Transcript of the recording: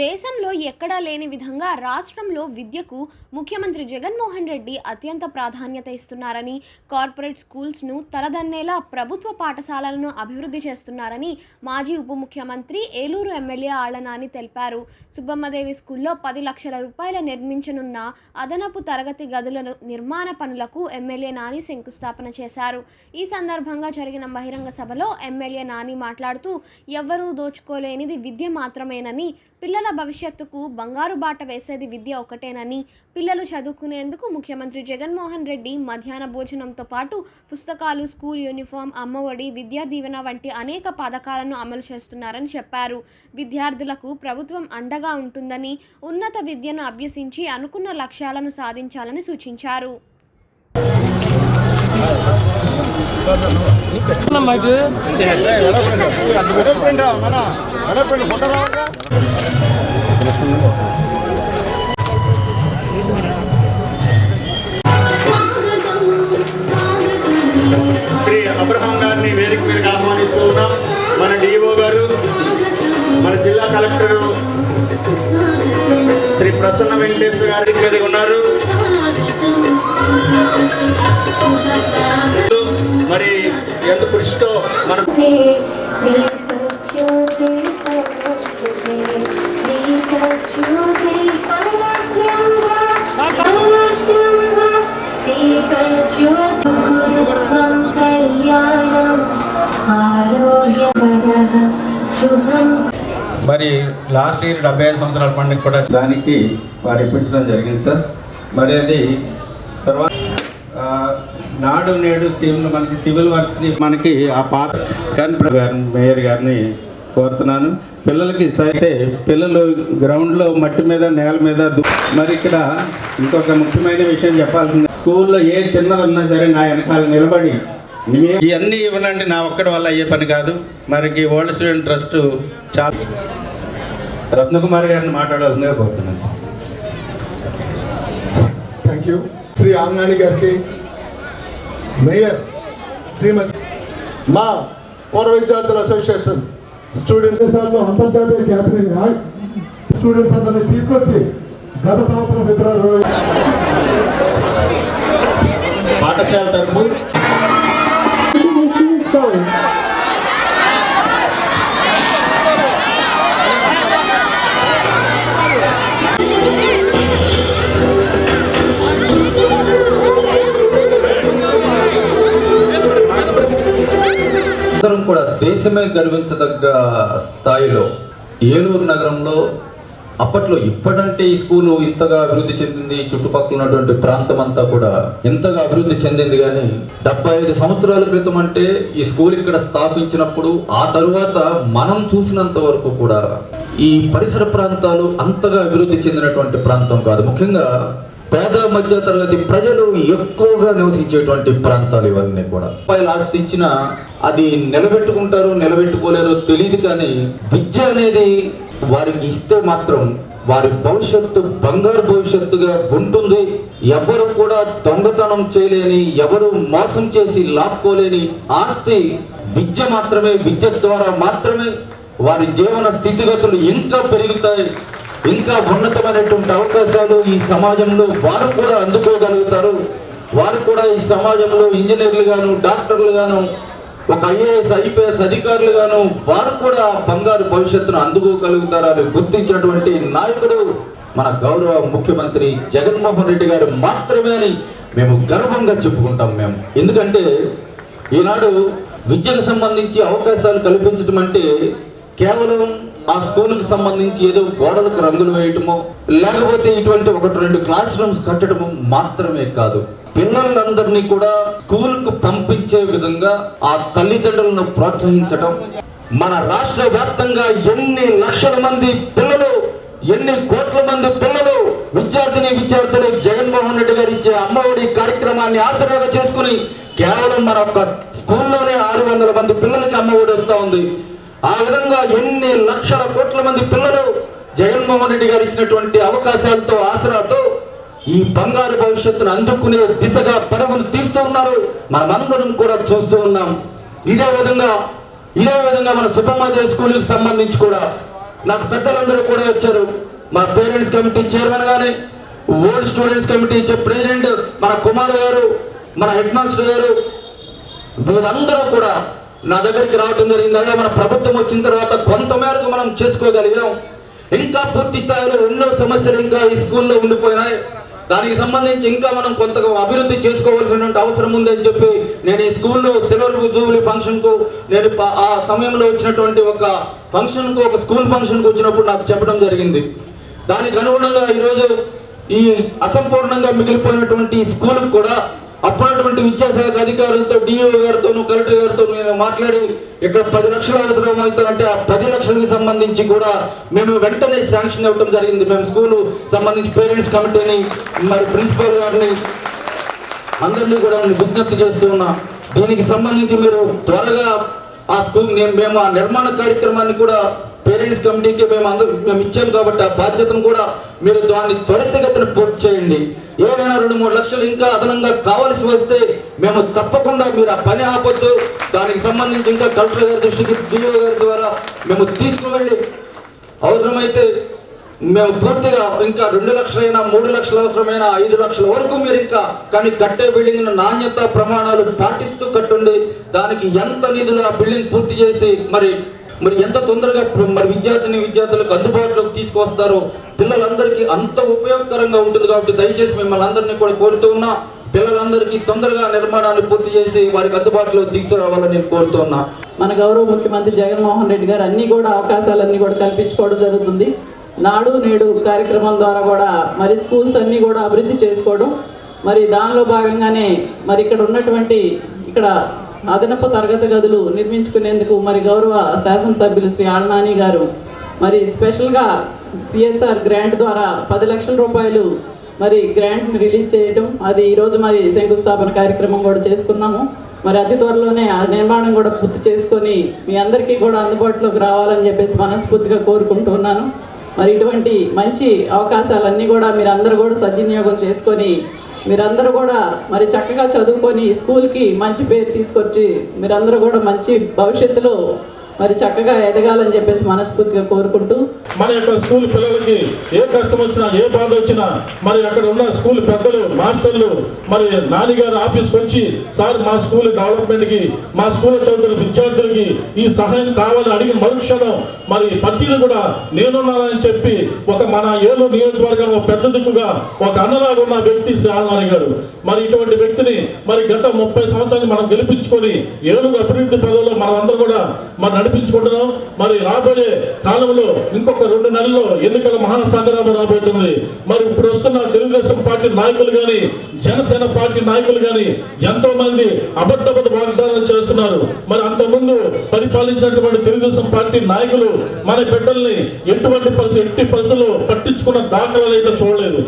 దేశంలో ఎక్కడా లేని విధంగా రాష్ట్రంలో విద్యకు ముఖ్యమంత్రి జగన్మోహన్ రెడ్డి అత్యంత ప్రాధాన్యత ఇస్తున్నారని కార్పొరేట్ స్కూల్స్ను తలదన్నేలా ప్రభుత్వ పాఠశాలలను అభివృద్ధి చేస్తున్నారని మాజీ ఉప ముఖ్యమంత్రి ఏలూరు ఎమ్మెల్యే ఆళ్ళనాని తెలిపారు. సుబ్బమ్మదేవి స్కూల్లో పది లక్షల రూపాయల నిర్మించనున్న అదనపు తరగతి గదుల నిర్మాణ పనులకు ఎమ్మెల్యే నాని శంకుస్థాపన చేశారు. ఈ సందర్భంగా జరిగిన బహిరంగ సభలో ఎమ్మెల్యే నాని మాట్లాడుతూ ఎవ్వరూ దోచుకోలేనిది విద్య మాత్రమేనని పిల్లల పిల్లల భవిష్యత్తుకు బంగారు బాట వేసేది విద్య ఒకటేనని పిల్లలు చదువుకునేందుకు ముఖ్యమంత్రి జగన్మోహన్ రెడ్డి మధ్యాహ్న భోజనంతో పాటు పుస్తకాలు స్కూల్ యూనిఫామ్ అమ్మఒడి విద్యా దీవెన వంటి అనేక పథకాలను అమలు చేస్తున్నారని చెప్పారు. విద్యార్థులకు ప్రభుత్వం అండగా ఉంటుందని ఉన్నత విద్యను అభ్యసించి అనుకున్న లక్ష్యాలను సాధించాలని సూచించారు. శ్రీ అబ్రహం గారిని వేదిక మీదకి ఆహ్వానిస్తూ ఉన్నాం. మన డిఓ గారు మన జిల్లా కలెక్టర్ శ్రీ ప్రసన్న వెంకటేశ్వర గారి మీద ఉన్నారు. మరి ఎంత కృషితో మన శుభం మరి లాస్ట్ ఇయర్ డెబ్బై ఐదు సంవత్సరాల పండుగ కూడా దానికి వారు ఇప్పించడం జరిగింది సార్. మరి అది నాడు నేడు స్కీమ్లు మనకి సివిల్ వర్క్స్ని మనకి ఆ పాత కానీ గారిని మేయర్ గారిని కోరుతున్నాను. పిల్లలకి అయితే పిల్లలు గ్రౌండ్లో మట్టి మీద నేల మీద మరి ఇక్కడ ఇంకొక ముఖ్యమైన విషయం చెప్పాల్సింది. స్కూల్లో ఏ చిన్నది ఉన్నా సరే నా వెనకాల నిలబడి ఇవన్నీ ఇవ్వనండి నా ఒక్కడి వల్ల అయ్యే పని కాదు. మరికి ఓల్డ్ స్టూడెంట్ ట్రస్ట్ చాలా రత్నకుమార్ గారిని మాట్లాడాల్సిందిగా కోరుతున్నాను. థ్యాంక్ యూ శ్రీ ఆమ్నాని గారికి మేయర్ శ్రీమతి మా పూర్వ విద్యార్థుల అసోసియేషన్ స్టూడెంట్స్ అంతర్జాతీయ ఖ్యాతిని స్టూడెంట్స్ అందరినీ తీసుకొచ్చి గత సంవత్సరం ఫిబ్రవరి పాఠశాల తరఫు దేశమే గర్వించదగ్గ స్థాయిలో ఏలూరు నగరంలో అప్పట్లో ఇప్పటంటే ఈ స్కూలు ఇంతగా అభివృద్ధి చెందింది చుట్టుపక్కల ఉన్నటువంటి ప్రాంతం అంతా కూడా ఇంతగా అభివృద్ధి చెందింది కానీ డెబ్బై ఐదు సంవత్సరాల క్రితం అంటే ఈ స్కూల్ ఇక్కడ స్థాపించినప్పుడు ఆ తరువాత మనం చూసినంత వరకు కూడా ఈ పరిసర ప్రాంతాలు అంతగా అభివృద్ధి చెందినటువంటి ప్రాంతం కాదు. ముఖ్యంగా పేద మధ్య తరగతి ప్రజలు ఎక్కువగా నివసించేటువంటి ప్రాంతాలు ఇవన్నీ కూడా. పై ఆస్తి ఇచ్చినా అది నిలబెట్టుకుంటారు నిలబెట్టుకోలేరో తెలియదు కానీ విద్య అనేది వారికి ఇస్తే మాత్రం వారి భవిష్యత్తు బంగారు భవిష్యత్తుగా ఉంటుంది. ఎవరు కూడా దొంగతనం చేయలేని ఎవరు మోసం చేసి లాక్కోలేని ఆస్తి విద్య మాత్రమే విద్య ద్వారా మాత్రమే వారి జీవన స్థితిగతులు ఇంకా పెరుగుతాయి. ఇంకా ఉన్నతమైనటువంటి అవకాశాలు ఈ సమాజంలో వారు కూడా అందుకోగలుగుతారు. వారు కూడా ఈ సమాజంలో ఇంజనీర్లు గాను డాక్టర్లు గాను ఒక ఐఏఎస్ ఐపీఎస్ అధికారులు గాను వారు కూడా బంగారు భవిష్యత్తును అందుకోగలుగుతారు అని గుర్తించినటువంటి నాయకుడు మన గౌరవ ముఖ్యమంత్రి జగన్మోహన్ రెడ్డి గారు మాత్రమే అని మేము గర్వంగా చెప్పుకుంటాం మేము. ఎందుకంటే ఈనాడు విద్యకు సంబంధించి అవకాశాలు కల్పించడం అంటే కేవలం ఆ స్కూల్కి సంబంధించి ఏదో గోడలకు రంగులు వేయటమో లేకపోతే ఇటువంటి ఒకటి రెండు క్లాస్ రూమ్స్ కట్టడము మాత్రమే కాదు. పిల్లలందరినీ కూడా స్కూల్కు పంపించే విధంగా ఆ తల్లిదండ్రులను ప్రోత్సహించడం మన రాష్ట్ర వ్యాప్తంగా ఎన్ని లక్షల మంది పిల్లలు ఎన్ని కోట్ల మంది పిల్లలు విద్యార్థిని విద్యార్థులు జగన్మోహన్ రెడ్డి గారు ఇచ్చే అమ్మఒడి కార్యక్రమాన్ని ఆసరాగా చేసుకుని కేవలం మన ఒక్క స్కూల్లోనే ఆరు వందల మంది పిల్లలకి అమ్మఒడి వస్తూ ఉంది. ఆ విధంగా ఎన్ని లక్షల కోట్ల మంది పిల్లలు జగన్మోహన్ రెడ్డి గారు ఇచ్చినటువంటి అవకాశాలతో ఆసరాతో ఈ బంగారు భవిష్యత్తును అందుకునే దిశగా పరుగులు తీస్తూ ఉన్నారు. మనమందరం కూడా చూస్తూ ఉన్నాం. ఇదే విధంగా ఇదే విధంగా మన సుబ్బమ్మదేవి స్కూల్కి సంబంధించి కూడా నాకు పెద్దలందరూ కూడా వచ్చారు. మా పేరెంట్స్ కమిటీ చైర్మన్ గాని ఓల్డ్ స్టూడెంట్స్ కమిటీ ప్రెసిడెంట్ మన కుమార్ గారు మన హెడ్ మాస్టర్ గారు వీళ్ళందరూ కూడా నా దగ్గరికి రావడం జరిగింది అదే మన ప్రభుత్వం వచ్చిన తర్వాత కొంత మేరకు మనం చేసుకోగలిగాం. ఇంకా పూర్తి స్థాయిలో ఎన్నో సమస్యలు ఇంకా ఈ స్కూల్లో ఉండిపోయినాయి. దానికి సంబంధించి ఇంకా మనం కొంత అభివృద్ధి చేసుకోవాల్సినటువంటి అవసరం ఉందని చెప్పి నేను ఈ స్కూల్లో సిల్వర్ జూబ్లీ ఫంక్షన్కు నేను ఆ సమయంలో వచ్చినటువంటి ఒక ఫంక్షన్కు ఒక స్కూల్ ఫంక్షన్కు వచ్చినప్పుడు నాకు చెప్పడం జరిగింది. దానికి అనుగుణంగా ఈరోజు ఈ అసంపూర్ణంగా మిగిలిపోయినటువంటి ఈ కూడా అప్పుడున్నటువంటి విద్యాశాఖ అధికారులతో డిఓ గారితోనూ కలెక్టర్ గారితో నేను మాట్లాడి ఇక్కడ పది లక్షలు అవసరం అవుతారంటే ఆ పది లక్షలకి సంబంధించి కూడా మేము వెంటనే శాంక్షన్ ఇవ్వడం జరిగింది. మేము స్కూల్ సంబంధించి పేరెంట్స్ కమిటీని మరి ప్రిన్సిపల్ గారిని అందరినీ కూడా విజ్ఞప్తి చేస్తూ ఉన్నా. దీనికి సంబంధించి మీరు త్వరగా ఆ స్కూల్ నేను మేము ఆ నిర్మాణ కార్యక్రమాన్ని కూడా పేరెంట్స్ కమిటీకి మేము అందరూ మేము ఇచ్చాము కాబట్టి ఆ బాధ్యతను కూడా మీరు దాన్ని త్వరితగతిన పూర్తి చేయండి. ఏదైనా రెండు మూడు లక్షలు ఇంకా అదనంగా కావాల్సి వస్తే మేము తప్పకుండా మీరు ఆ పని ఆపొద్దు. దానికి సంబంధించి ఇంకా కలెక్టర్ గారి దృష్టికి డిఓ గారి ద్వారా మేము తీసుకువెళ్ళి అవసరమైతే మేము పూర్తిగా ఇంకా రెండు లక్షలైనా మూడు లక్షల అవసరమైన ఐదు లక్షల వరకు మీరు ఇంకా కానీ కట్టే బిల్డింగ్ నాణ్యత ప్రమాణాలు పాటిస్తూ కట్టుండి దానికి ఎంత నిధులు ఆ బిల్డింగ్ పూర్తి చేసి మరి మరి ఎంత తొందరగా మరి విద్యార్థిని విద్యార్థులకు అందుబాటులోకి తీసుకొస్తారో పిల్లలందరికీ అంత ఉపయోగకరంగా ఉంటుంది కాబట్టి దయచేసి మిమ్మల్ని అందరినీ కూడా కోరుతూ ఉన్నా పిల్లలందరికీ తొందరగా నిర్మాణాన్ని పూర్తి చేసి వారికి అందుబాటులో తీసుకురావాలని నేను కోరుతున్నా మన గౌరవ ముఖ్యమంత్రి జగన్మోహన్ రెడ్డి గారు అన్ని కూడా అవకాశాలన్నీ కూడా కల్పించుకోవడం జరుగుతుంది. నాడు నేడు కార్యక్రమం ద్వారా కూడా మరి స్కూల్స్ అన్నీ కూడా అభివృద్ధి చేసుకోవడం మరి దానిలో భాగంగానే మరి ఇక్కడ ఉన్నటువంటి ఇక్కడ అదనపు తరగతి గదులు నిర్మించుకునేందుకు మరి గౌరవ శాసనసభ్యులు శ్రీ ఆళ్నాని గారు మరి స్పెషల్గా సిఎస్ఆర్ గ్రాంట్ ద్వారా పది లక్షల రూపాయలు మరి గ్రాంట్ని రిలీజ్ చేయటం అది ఈరోజు మరి శంకుస్థాపన కార్యక్రమం కూడా చేసుకున్నాము. మరి అతి త్వరలోనే ఆ నిర్మాణం కూడా పూర్తి చేసుకొని మీ అందరికీ కూడా అందుబాటులోకి రావాలని చెప్పేసి మనస్ఫూర్తిగా కోరుకుంటున్నాను మరి ఇటువంటి మంచి అవకాశాలన్నీ కూడా మీరు అందరూ కూడా సద్వినియోగం చేసుకొని మీరందరూ కూడా మరి చక్కగా చదువుకొని స్కూల్కి మంచి పేరు తీసుకొచ్చి మీరందరూ కూడా మంచి భవిష్యత్తులో మరి చక్కగా ఎదగాలని చెప్పేసి మనస్ఫూర్తిగా కోరుకుంటూ మన యొక్క స్కూల్ పిల్లలకి ఏ కష్టం వచ్చినా ఏ బాధ వచ్చినా మరి అక్కడ ఉన్న స్కూల్ పెద్దలు మాస్టర్లు మరి నాన్నగారు ఆఫీస్కి వచ్చి సార్ మా స్కూల్ డెవలప్మెంట్కి మా స్కూల్ చదువుతున్న విద్యార్థులకి ఈ సహాయం కావాలని అడిగి మరుక్షణం మరి పత్రికలు కూడా నేనున్నానని చెప్పి ఒక మన ఏలూరు నియోజకవర్గంలో పెద్ద దిక్కుగా ఒక అన్నలాగా ఉన్న వ్యక్తి శ్రీ ఆల్నాని గారు. మరి ఇటువంటి వ్యక్తిని మరి గత ముప్పై సంవత్సరాలు మనం గెలిపించుకొని ఏనుగు అభివృద్ధి పదవిలో మనం అందరూ కూడా మరి నడిపించుకుంటున్నాం. మరి రాబోయే కాలంలో ఇంకొక రెండు నెలల్లో ఎన్నికల మహాసంగ్రామం రాబోతుంది. మరి ఇప్పుడు వస్తున్న తెలుగుదేశం పార్టీ నాయకులు కానీ జనసేన పార్టీ నాయకులు కానీ ఎంతో మంది అబద్ధబద్ధ వాగ్దానాలు చేస్తున్నారు. మరి అంతకుముందు పరిపాలించినటువంటి తెలుగుదేశం పార్టీ నాయకులు మన బిడ్డల్ని ఎటువంటి పరిస్థితి ఎట్టి పరిస్థితుల్లో పట్టించుకున్న దాఖలాలు అయితే చూడలేదు.